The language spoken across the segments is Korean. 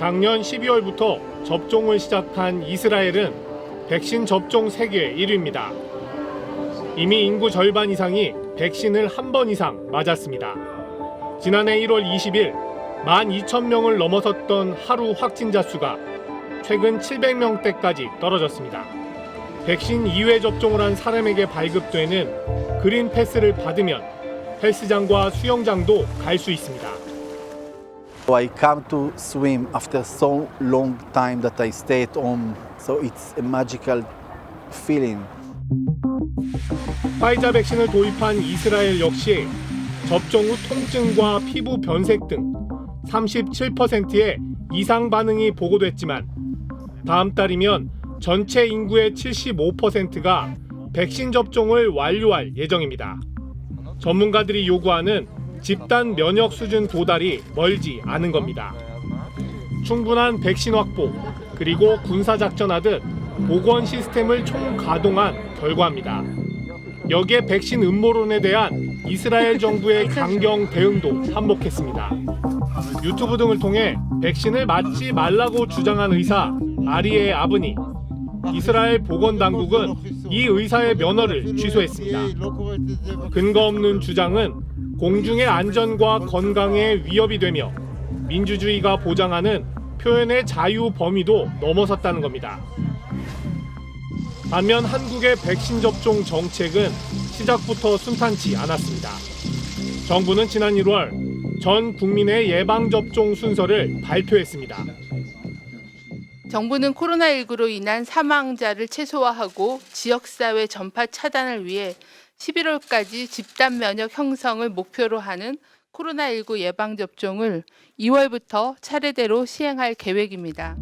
작년 12월부터 접종을 시작한 이스라엘은 백신 접종 세계 1위입니다. 이미 인구 절반 이상이 백신을 한 번 이상 맞았습니다. 지난해 1월 20일 12,000명을 넘어섰던 하루 확진자 수가 최근 700명대까지 떨어졌습니다. 백신 2회 접종을 한 사람에게 발급되는 그린 패스를 받으면 헬스장과 수영장도 갈 수 있습니다. I come to swim after so long time that I stay at home. So it's a magical feeling. 화이자 백신을 도입한 이스라엘 역시 접종 후 통증과 피부 변색 등 37%의 이상 반응이 보고됐지만 다음 달이면 전체 인구의 75%가 백신 접종을 완료할 예정입니다. 전문가들이 요구하는 집단 면역 수준 도달이 멀지 않은 겁니다. 충분한 백신 확보 그리고 군사 작전 하듯 보건 시스템을 총가동한 결과입니다. 여기에 백신 음모론에 대한 이스라엘 정부의 강경 대응도 한몫했습니다. 유튜브 등을 통해 백신을 맞지 말라고 주장한 의사 아리의 아브니 이스라엘 보건 당국은 이 의사의 면허를 취소했습니다. 근거 없는 주장은 공중의 안전과 건강에 위협이 되며 민주주의가 보장하는 표현의 자유 범위도 넘어섰다는 겁니다. 반면 한국의 백신 접종 정책은 시작부터 순탄치 않았습니다. 정부는 지난 1월 전 국민의 예방 접종 순서를 발표했습니다. 정부는 코로나19로 인한 사망자를 최소화하고 지역사회 전파 차단을 위해 11월까지 집단 면역 형성을 목표로 하는 코로나19 예방 접종을 2월부터 차례대로 시행할 계획입니다.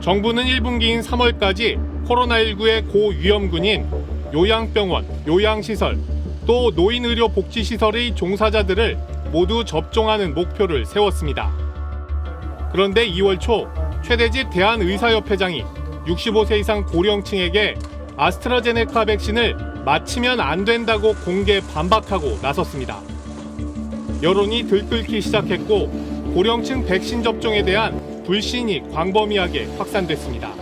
정부는 1분기인 3월까지 코로나19의 고위험군인 요양병원, 요양시설, 또 노인의료복지시설의 종사자들을 모두 접종하는 목표를 세웠습니다. 그런데 2월 초 최대집 대한의사협회장이 65세 이상 고령층에게 아스트라제네카 백신을 맞히면 안 된다고 공개 반박하고 나섰습니다. 여론이 들끓기 시작했고 고령층 백신 접종에 대한 불신이 광범위하게 확산됐습니다.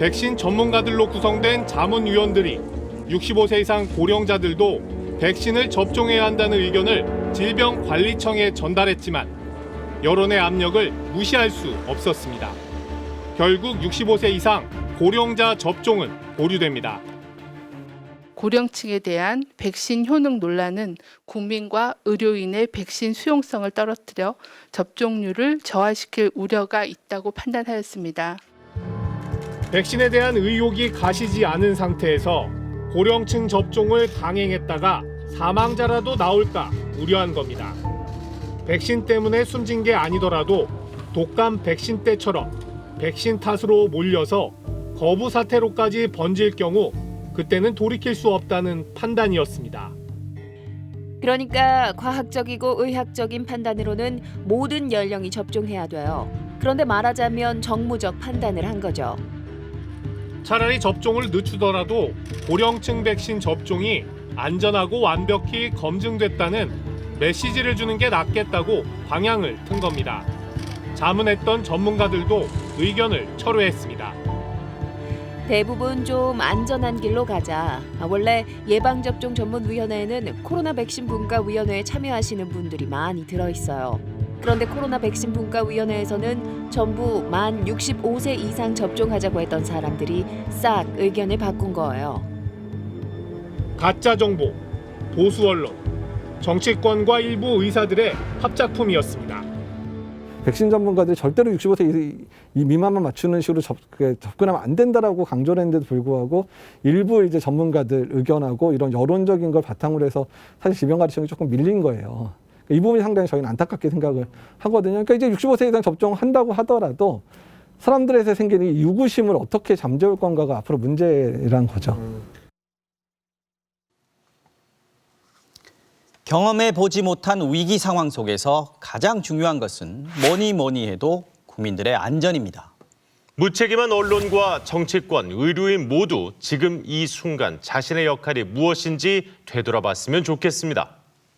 백신 전문가들로 구성된 자문위원들이 65세 이상 고령자들도 백신을 접종해야 한다는 의견을 질병관리청에 전달했지만 여론의 압력을 무시할 수 없었습니다. 결국 65세 이상 고령자 접종은 보류됩니다. 고령층에 대한 백신 효능 논란은 국민과 의료인의 백신 수용성을 떨어뜨려 접종률을 저하시킬 우려가 있다고 판단하였습니다. 백신에 대한 의혹이 가시지 않은 상태에서 고령층 접종을 강행했다가 사망자라도 나올까 우려한 겁니다. 백신 때문에 숨진 게 아니더라도 독감 백신 때처럼 백신 탓으로 몰려서 거부 사태로까지 번질 경우 그때는 돌이킬 수 없다는 판단이었습니다. 그러니까 과학적이고 의학적인 판단으로는 모든 연령이 접종해야 돼요. 그런데 말하자면 정무적 판단을 한 거죠. 차라리 접종을 늦추더라도 고령층 백신 접종이 안전하고 완벽히 검증됐다는 메시지를 주는 게 낫겠다고 방향을 튼 겁니다. 자문했던 전문가들도 의견을 철회했습니다. 대부분 좀 안전한 길로 가자. 아, 원래 예방접종 전문위원회에는 코로나 백신 분과위원회에 참여하시는 분들이 많이 들어있어요. 그런데 코로나 백신 분과위원회에서는 전부 만 65세 이상 접종하자고 했던 사람들이 싹 의견을 바꾼 거예요. 가짜 정보, 보수 언론, 정치권과 일부 의사들의 합작품이었습니다. 백신 전문가들이 절대로 65세 이- 이 미만만 맞추는 식으로 접, 그 접근하면 안 된다라고 강조를 했는데도 불구하고 일부 이제 전문가들 의견하고 이런 여론적인 걸 바탕으로 해서 사실 질병관리청이 조금 밀린 거예요. 이 부분이 상당히 저희는 안타깝게 생각을 하거든요. 그러니까 이제 65세 이상 접종한다고 하더라도 사람들에게 생기는 이 유구심을 어떻게 잠재울 건가가 앞으로 문제란 거죠. 경험해 보지 못한 위기 상황 속에서 가장 중요한 것은 뭐니 뭐니 해도 국민들의 안전입니다. 무책임한 언론과 정치권, 의료인 모두 지금 이 순간 자신의 역할이 무엇인지 되돌아봤으면 좋겠습니다.